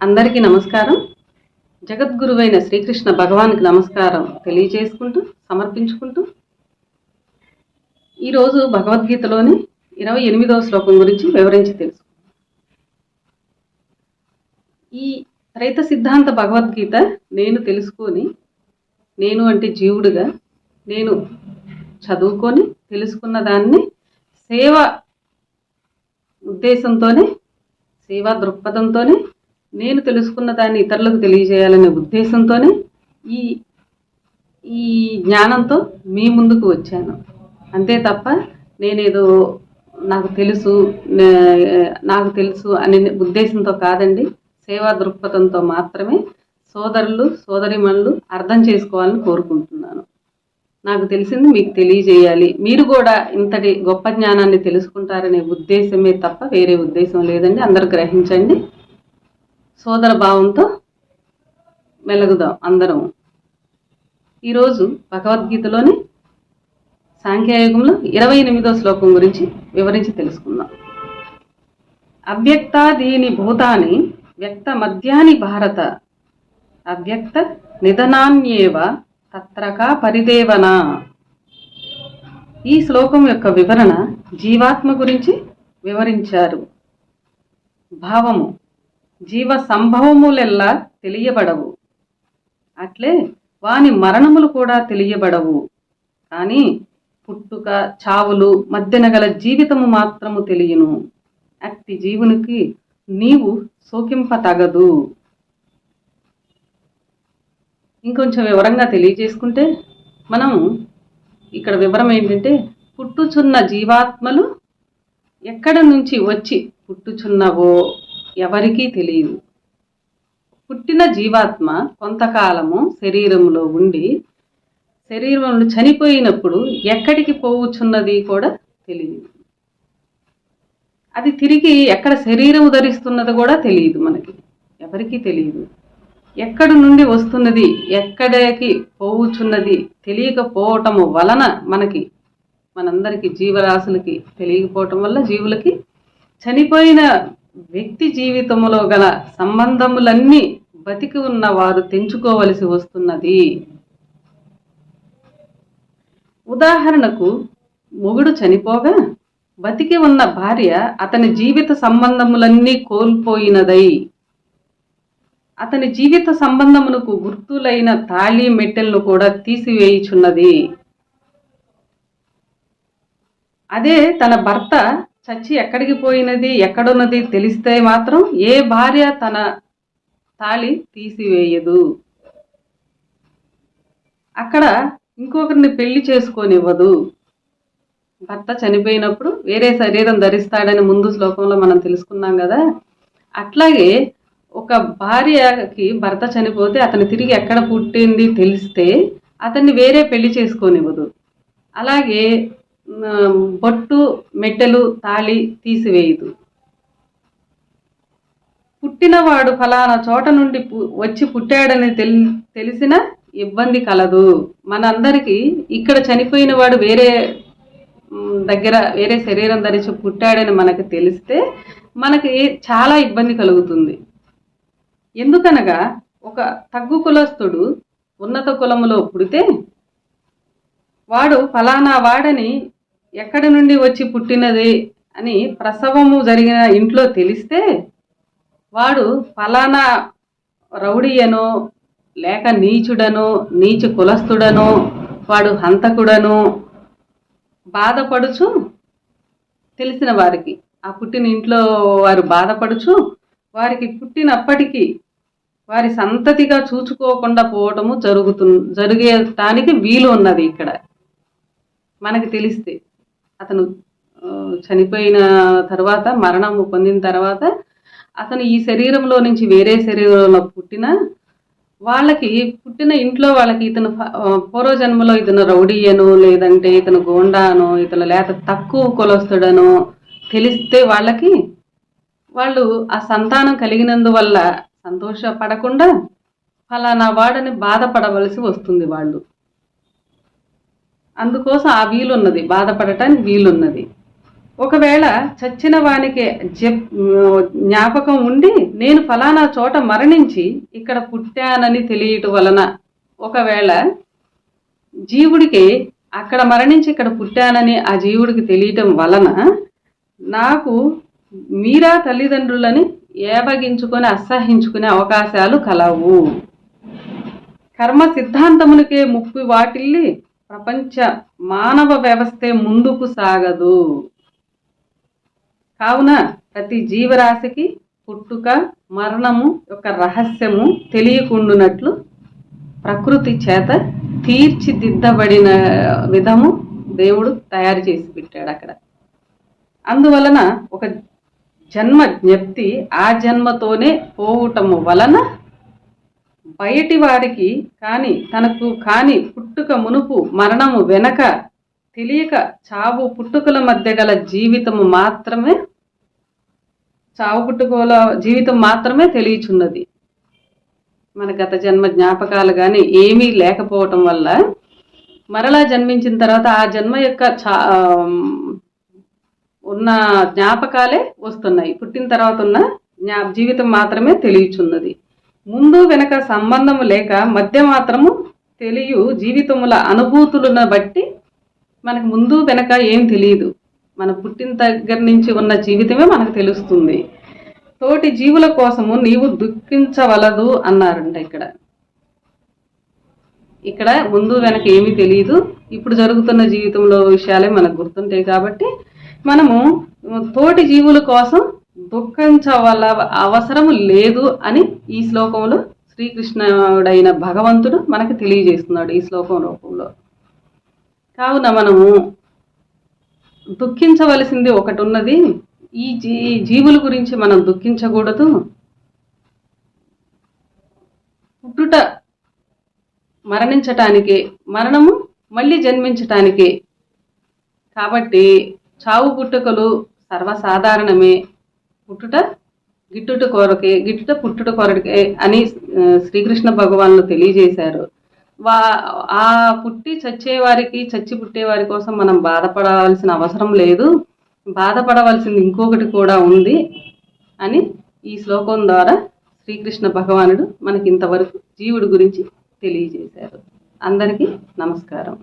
అందరికీ నమస్కారం. జగద్గురువైన శ్రీకృష్ణ భగవానికి నమస్కారం తెలియజేసుకుంటూ సమర్పించుకుంటూ. ఈరోజు భగవద్గీతలోని ఇరవై ఎనిమిదవ శ్లోకం గురించి వివరించి తెలుసు ఈ త్రైత సిద్ధాంత భగవద్గీత నేను తెలుసుకొని నేను అంటే జీవుడుగా నేను చదువుకొని తెలుసుకున్న దాన్ని సేవ ఉద్దేశంతోనే సేవా దృక్పథంతోనే నేను తెలుసుకున్న దాన్ని ఇతరులకు తెలియజేయాలనే ఉద్దేశంతోనే ఈ ఈ జ్ఞానంతో మీ ముందుకు వచ్చాను. అంతే తప్ప నేనేదో నాకు తెలుసు నాకు తెలుసు అనే ఉద్దేశంతో కాదండి. సేవా దృక్పథంతో మాత్రమే సోదరులు సోదరిమణులు అర్థం చేసుకోవాలని కోరుకుంటున్నాను. నాకు తెలిసింది మీకు తెలియజేయాలి. మీరు కూడా ఇంతటి గొప్ప జ్ఞానాన్ని తెలుసుకుంటారనే ఉద్దేశమే తప్ప వేరే ఉద్దేశం లేదండి. అందరూ గ్రహించండి. సోదర భావంతో మెలుగుదాం అందరం. ఈరోజు భగవద్గీతలోని సాంఖ్యయుగంలో ఇరవై ఎనిమిదో శ్లోకం గురించి వివరించి తెలుసుకుందాం. అవ్యక్తాదీని భూతాని వ్యక్త మధ్యాని భారత. అవ్యక్త నిధనాన్యేవ తత్రకా పరిదేవన. ఈ శ్లోకం యొక్క వివరణ జీవాత్మ గురించి వివరించారు. భావము జీవ సంభవములెల్లా తెలియబడవు. అట్లే వాని మరణములు కూడా తెలియబడవు. కానీ పుట్టుక చావులు మధ్యన గల జీవితము మాత్రము తెలియను. అట్టి జీవునికి నీవు సోకింప తగదు ఇంకొంచెం వివరంగా తెలియజేసుకుంటే మనం ఇక్కడ వివరం ఏంటంటే పుట్టుచున్న జీవాత్మలు ఎక్కడ నుంచి వచ్చి పుట్టుచున్నవో ఎవరికీ తెలియదు. పుట్టిన జీవాత్మ కొంతకాలము శరీరంలో ఉండి శరీరంలో చనిపోయినప్పుడు ఎక్కడికి పోవుచున్నది కూడా తెలియదు. అది తిరిగి ఎక్కడ శరీరం ధరిస్తున్నది కూడా తెలియదు మనకి. ఎవరికీ తెలియదు. ఎక్కడి నుండి వస్తున్నది ఎక్కడికి పోవుచున్నది తెలియకపోవటము వలన మనకి మనందరికీ జీవరాశులకి తెలియకపోవటం వల్ల జీవులకి చనిపోయిన వ్యక్తి జీవితంలో గల సంబంధములన్నీ బతికి ఉన్న వారు తెంచుకోవలసి వస్తున్నది. ఉదాహరణకు మొగుడు చనిపోగా బతికి ఉన్న భార్య అతని జీవిత సంబంధములన్నీ కోల్పోయినదై. అతని జీవిత సంబంధమునకు గుర్తులైన తాళి మెట్టెలను కూడా తీసివేయుచున్నది. అదే తన భర్త చచ్చి ఎక్కడికి పోయినది ఎక్కడున్నది తెలిస్తే మాత్రం ఏ భార్య తన తాళి తీసివేయదు. అక్కడ ఇంకొకరిని పెళ్ళి చేసుకోనివ్వదు. భర్త చనిపోయినప్పుడు వేరే శరీరం ధరిస్తాడని ముందు శ్లోకంలో మనం తెలుసుకున్నాం కదా. అట్లాగే ఒక భార్యకి భర్త చనిపోతే అతను తిరిగి ఎక్కడ పుట్టింది తెలిస్తే అతన్ని వేరే పెళ్ళి చేసుకోనివ్వదు. అలాగే బొట్టు మెట్టెలు తాళి తీసివేయదు. పుట్టినవాడు ఫలానా చోట నుండి పు- వచ్చి పుట్టాడని తెల్ తెలిసిన ఇబ్బంది కలదు. మనందరికీ ఇక్కడ చనిపోయిన వాడు వేరే దగ్గర వేరే శరీరం ధరించి పుట్టాడని మనకు తెలిస్తే మనకి చాలా ఇబ్బంది కలుగుతుంది. ఎందుకనగా ఒక తగ్గు కులస్తుడు ఉన్నత కులములో పుడితే వాడు ఫలానా వాడని ఎక్కడి నుండి వచ్చి పుట్టినది అని ప్రసవము జరిగిన ఇంట్లో తెలిస్తే వాడు ఫలానా రౌడీయనో లేక నీచుడనో నీచు కులస్తుడనో వాడు హంతకుడనో బాధపడుచు తెలిసిన వారికి. ఆ పుట్టిన ఇంట్లో వారు బాధపడుచు వారికి పుట్టినప్పటికీ వారి సంతతిగా చూచుకోకుండా పోవటము జరుగుతు జరిగేటానికి వీలు ఉన్నది ఇక్కడ. మనకి తెలిస్తే. అతను చనిపోయిన తర్వాత మరణం పొందిన తర్వాత అతను ఈ శరీరంలో నుంచి వేరే శరీరంలో పుట్టిన వాళ్ళకి పుట్టిన ఇంట్లో వాళ్ళకి ఇతను పూర్వజన్మలో ఇతను రౌడీయను లేదంటే ఇతను గోండాను ఇతను లేక తక్కువ కులస్తుడను తెలిస్తే వాళ్ళకి వాళ్ళు ఆ సంతానం కలిగినందువల్ల సంతోషపడకుండా ఫలానా వాడని బాధపడవలసి వస్తుంది వాళ్ళు. అందుకోసం ఆ వీలున్నది. బాధపడటానికి వీలున్నది. ఒకవేళ చచ్చిన వానికి జప్ జ్ఞాపకం ఉండి నేను ఫలానా చోట మరణించి ఇక్కడ పుట్టానని తెలియటం వలన ఒకవేళ జీవుడికి అక్కడ మరణించి ఇక్కడ పుట్టానని ఆ జీవుడికి తెలియటం వలన నాకు మీరా తల్లిదండ్రులని ఏబగించుకొని అసహించుకునే అవకాశాలు కలవు. కర్మ సిద్ధాంతమునికే ముప్పి వాటిల్లి ప్రపంచ మానవ వ్యవస్థే ముందుకు సాగదు. కావున ప్రతి జీవరాశికి పుట్టుక మరణము యొక్క రహస్యము తెలియకుండునట్లు ప్రకృతి చేత తీర్చిదిద్దబడిన విధము దేవుడు తయారు చేసి పెట్టాడు అక్కడ. అందువలన ఒక జన్మ జ్ఞప్తి ఆ జన్మతోనే పోవటము వలన బయటి వారికి కానీ తనకు కాని పుట్టుక మునుపు మరణము వెనక తెలియక చావు పుట్టుకల మధ్య గల జీవితము మాత్రమే చావు పుట్టుకల జీవితం మాత్రమే తెలియచున్నది. మన గత జన్మ జ్ఞాపకాలు కానీ ఏమీ లేకపోవటం వల్ల మరలా జన్మించిన తర్వాత ఆ జన్మ యొక్క చా ఉన్న జ్ఞాపకాలే వస్తున్నాయి. పుట్టిన తర్వాత ఉన్న జ్ఞా జీవితం మాత్రమే తెలియచున్నది. ముందు వెనక సంబంధము లేక మధ్య మాత్రము తెలియు జీవితముల అనుభూతులను బట్టి మనకు ముందు వెనక ఏం తెలియదు. మన పుట్టిన దగ్గర నుంచి ఉన్న జీవితమే మనకు తెలుస్తుంది. తోటి జీవుల కోసము నీవు దుఃఖించవలదు అన్నారంట ఇక్కడ. ఇక్కడ ముందు వెనక ఏమీ తెలియదు. ఇప్పుడు జరుగుతున్న జీవితంలో విషయాలే మనకు గుర్తుంటాయి కాబట్టి మనము తోటి జీవుల కోసం దుఃఖించవల అవసరం లేదు అని ఈ శ్లోకంలో శ్రీకృష్ణుడైన భగవంతుడు మనకు తెలియజేస్తున్నాడు ఈ శ్లోకం రూపంలో. కావున మనము దుఃఖించవలసింది ఒకటి ఉన్నది ఈ జీ జీవుల గురించి మనం దుఃఖించకూడదు. పుట్టుట మరణించటానికి మరణము మళ్ళీ జన్మించటానికి. కాబట్టి చావు పుట్టుకలు సర్వసాధారణమే. పుట్టుట గిట్టుట కొరకే గిట్టుట పుట్టుట కొరకే అని శ్రీకృష్ణ భగవాన్లు తెలియజేశారు. వా ఆ పుట్టి చచ్చేవారికి చచ్చి పుట్టేవారి కోసం మనం బాధపడవలసిన అవసరం లేదు. బాధపడవలసింది ఇంకొకటి కూడా ఉంది అని ఈ శ్లోకం ద్వారా శ్రీకృష్ణ భగవానుడు మనకి ఇంతవరకు జీవుడి గురించి తెలియజేశారు. అందరికీ నమస్కారం.